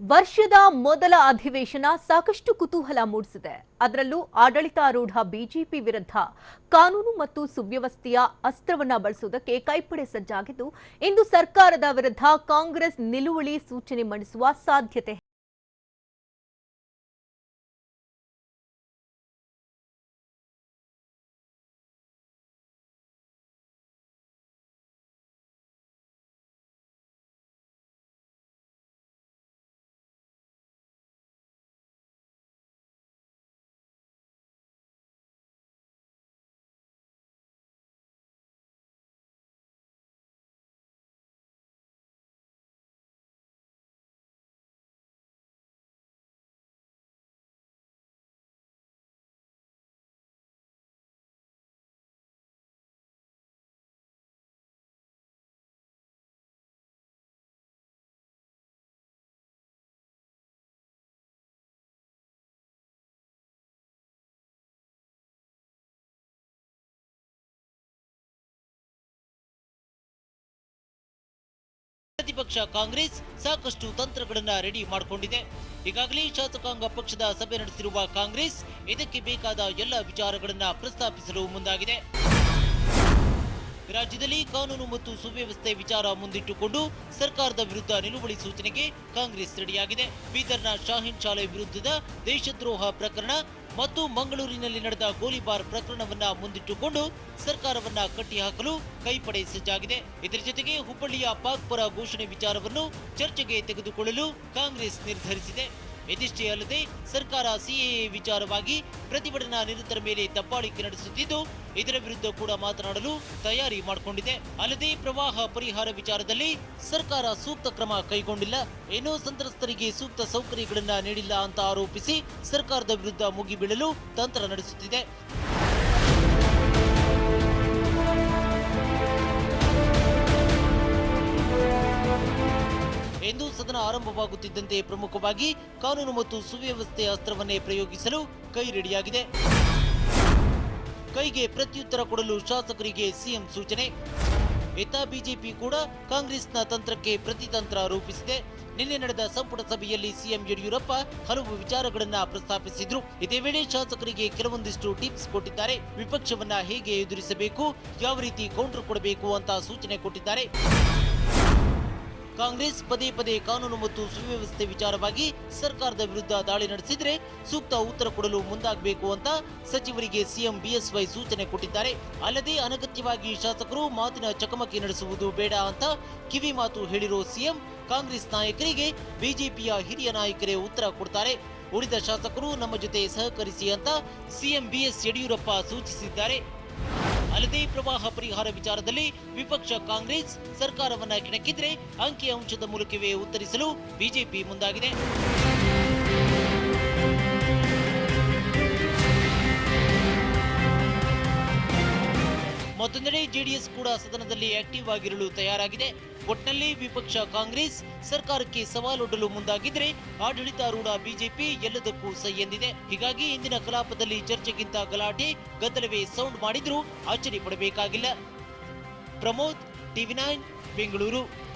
ವರ್ಷದ ಮೊದಲ ಅಧಿವೇಶನ ಸಾಕಷ್ಟು ಕುತೂಹಲ ಮೂಡಿಸಿದೆ. ಅದರಲ್ಲೂ ಆಡಳಿತಾರೂಢ ಬಿಜೆಪಿ ವಿರುದ್ಧ ಕಾನೂನು ಮತ್ತು ಸುವ್ಯವಸ್ಥೆಯ ಅಸ್ತ್ರವನ್ನ ಬಳಸುವುದಕ್ಕೆ ಕೈಪಡೆ ಸಜ್ಜಾಗಿದ್ದು, ಇಂದು ಸರ್ಕಾರದ ವಿರುದ್ಧ ಕಾಂಗ್ರೆಸ್ ನಿಲುವಳಿ ಸೂಚನೆ ಮಂಡಿಸುವ ಸಾಧ್ಯತೆ ಪ್ರತಿಪಕ್ಷ ಕಾಂಗ್ರೆಸ್ ಸಾಕಷ್ಟು ತಂತ್ರಗಳನ್ನ ರೆಡಿ ಮಾಡಿಕೊಂಡಿದೆ. ಈಗಾಗಲೇ ಶಾಸಕಾಂಗ ಪಕ್ಷದ ಸಭೆ ನಡೆಸಿರುವ ಕಾಂಗ್ರೆಸ್ ಇದಕ್ಕೆ ಬೇಕಾದ ಎಲ್ಲ ವಿಚಾರಗಳನ್ನ ಪ್ರಸ್ತಾಪಿಸಲು ಮುಂದಾಗಿದೆ. ರಾಜ್ಯದಲ್ಲಿ ಕಾನೂನು ಮತ್ತು ಸುವ್ಯವಸ್ಥೆ ವಿಚಾರ ಮುಂದಿಟ್ಟುಕೊಂಡು ಸರ್ಕಾರದ ವಿರುದ್ಧ ನಿಲುವಳಿ ಸೂಚನೆಗೆ ಕಾಂಗ್ರೆಸ್ ರೆಡಿಯಾಗಿದೆ. ಬೀದರ್ನ ಶಾಹೀನ್ ಶಾಲೆ ವಿರುದ್ಧದ ದೇಶದ್ರೋಹ ಪ್ರಕರಣ ಮತ್ತು ಮಂಗಳೂರಿನಲ್ಲಿ ನಡೆದ ಗೋಲಿಬಾರ್ ಪ್ರಕರಣವನ್ನ ಮುಂದಿಟ್ಟುಕೊಂಡು ಸರ್ಕಾರವನ್ನ ಕಟ್ಟಿಹಾಕಲು ಕೈಪಡೆ ಸಜ್ಜಾಗಿದೆ. ಇದರ ಜೊತೆಗೆ ಹುಬ್ಬಳ್ಳಿಯ ಪಾಕ್ ಪರ ಘೋಷಣೆ ವಿಚಾರವನ್ನು ಚರ್ಚೆಗೆ ತೆಗೆದುಕೊಳ್ಳಲು ಕಾಂಗ್ರೆಸ್ ನಿರ್ಧರಿಸಿದೆ. ಇದಿಷ್ಟೇ ಅಲ್ಲದೆ ಸರ್ಕಾರ ಸಿಎಎ ವಿಚಾರವಾಗಿ ಪ್ರತಿಭಟನಾ ನಿರತರ ಮೇಲೆ ದಬ್ಬಾಳಿಕೆ ನಡೆಸುತ್ತಿದ್ದು, ಇದರ ವಿರುದ್ಧ ಕೂಡ ಮಾತನಾಡಲು ತಯಾರಿ ಮಾಡಿಕೊಂಡಿದೆ. ಅಲ್ಲದೆ ಪ್ರವಾಹ ಪರಿಹಾರ ವಿಚಾರದಲ್ಲಿ ಸರ್ಕಾರ ಸೂಕ್ತ ಕ್ರಮ ಕೈಗೊಂಡಿಲ್ಲ. ಏನೋ ಸಂತ್ರಸ್ತರಿಗೆ ಸೂಕ್ತ ಸೌಕರ್ಯಗಳನ್ನ ನೀಡಿಲ್ಲ ಅಂತ ಆರೋಪಿಸಿ ಸರ್ಕಾರದ ವಿರುದ್ಧ ಮುಗಿಬೀಳಲು ತಂತ್ರ ನಡೆಸುತ್ತಿದೆ. ಎಂದು ಸದನ ಆರಂಭವಾಗುತ್ತಿದ್ದಂತೆ ಪ್ರಮುಖವಾಗಿ ಕಾನೂನು ಮತ್ತು ಸುವ್ಯವಸ್ಥೆ ಅಸ್ತ್ರವನ್ನೇ ಪ್ರಯೋಗಿಸಲು ಕೈ ರೆಡಿಯಾಗಿದೆ. ಕೈಗೆ ಪ್ರತ್ಯುತ್ತರ ಕೊಡಲು ಶಾಸಕರಿಗೆ ಸಿಎಂ ಸೂಚನೆ. ಇತ್ತ ಬಿಜೆಪಿ ಕೂಡ ಕಾಂಗ್ರೆಸ್ನ ತಂತ್ರಕ್ಕೆ ಪ್ರತಿತಂತ್ರ ರೂಪಿಸಿದೆ. ನಿನ್ನೆ ನಡೆದ ಸಂಪುಟ ಸಭೆಯಲ್ಲಿ ಸಿಎಂ ಯಡಿಯೂರಪ್ಪ ಹಲವು ವಿಚಾರಗಳನ್ನ ಪ್ರಸ್ತಾಪಿಸಿದ್ರು. ಇದೇ ವೇಳೆ ಶಾಸಕರಿಗೆ ಕೆಲವೊಂದಿಷ್ಟು ಟಿಪ್ಸ್ ಕೊಟ್ಟಿದ್ದಾರೆ. ವಿಪಕ್ಷವನ್ನ ಹೇಗೆ ಎದುರಿಸಬೇಕು, ಯಾವ ರೀತಿ ಕೌಂಟರ್ ಕೊಡಬೇಕು ಅಂತ ಸೂಚನೆ ಕೊಟ್ಟಿದ್ದಾರೆ. ಕಾಂಗ್ರೆಸ್ ಪದೇ ಪದೇ ಕಾನೂನು ಮತ್ತು ಸುವ್ಯವಸ್ಥೆ ವಿಚಾರವಾಗಿ ಸರ್ಕಾರದ ವಿರುದ್ಧ ದಾಳಿ ನಡೆಸಿದ್ರೆ ಸೂಕ್ತ ಉತ್ತರ ಕೊಡಲು ಮುಂದಾಗಬೇಕು ಅಂತ ಸಚಿವರಿಗೆ ಸಿಎಂ ಬಿಎಸ್ವೈ ಸೂಚನೆ ಕೊಟ್ಟಿದ್ದಾರೆ. ಅಲ್ಲದೆ ಅನಗತ್ಯವಾಗಿ ಶಾಸಕರು ಮಾತಿನ ಚಕಮಕಿ ನಡೆಸುವುದು ಬೇಡ ಅಂತ ಕಿವಿ ಮಾತು ಹೇಳಿರೋ ಸಿಎಂ ಕಾಂಗ್ರೆಸ್ ನಾಯಕರಿಗೆ ಬಿಜೆಪಿಯ ಹಿರಿಯ ನಾಯಕರೇ ಉತ್ತರ ಕೊಡ್ತಾರೆ. ಉಳಿದ ಶಾಸಕರು ನಮ್ಮ ಜೊತೆ ಸಹಕರಿಸಿ ಅಂತ ಸಿಎಂ ಬಿಎಸ್ ಯಡಿಯೂರಪ್ಪ ಸೂಚಿಸಿದ್ದಾರೆ. ಅಲ್ಲದೆ ಪ್ರವಾಹ ಪರಿಹಾರ ವಿಚಾರದಲ್ಲಿ ವಿಪಕ್ಷ ಕಾಂಗ್ರೆಸ್ ಸರ್ಕಾರವನ್ನ ಕೆಣಕಿದ್ರೆ ಅಂಕಿ ಅಂಶದ ಮೂಲಕವೇ ಉತ್ತರಿಸಲು ಬಿಜೆಪಿ ಮುಂದಾಗಿದೆ. ಮತ್ತೊಂದೆಡೆ ಜೆಡಿಎಸ್ ಕೂಡ ಸದನದಲ್ಲಿ ಆಕ್ಟಿವ್ ಆಗಿರಲು ತಯಾರಾಗಿದೆ. ಒಟ್ನಲ್ಲಿ ವಿಪಕ್ಷ ಕಾಂಗ್ರೆಸ್ ಸರ್ಕಾರಕ್ಕೆ ಸವಾಲೊಡ್ಡಲು ಮುಂದಾಗಿದ್ರೆ ಆಡಳಿತಾರೂಢ ಬಿಜೆಪಿ ಎಲ್ಲದಕ್ಕೂ ಸೈ ಎಂದಿದೆ. ಹೀಗಾಗಿ ಇಂದಿನ ಕಲಾಪದಲ್ಲಿ ಚರ್ಚೆಗಿಂತ ಗಲಾಟೆ, ಗದ್ದಲವೇ ಸೌಂಡ್ ಮಾಡಿದ್ರೂ ಆಶ್ಚರ್ಯ ಪ್ರಮೋದ್, ಟಿವಿ ನೈನ್, ಬೆಂಗಳೂರು.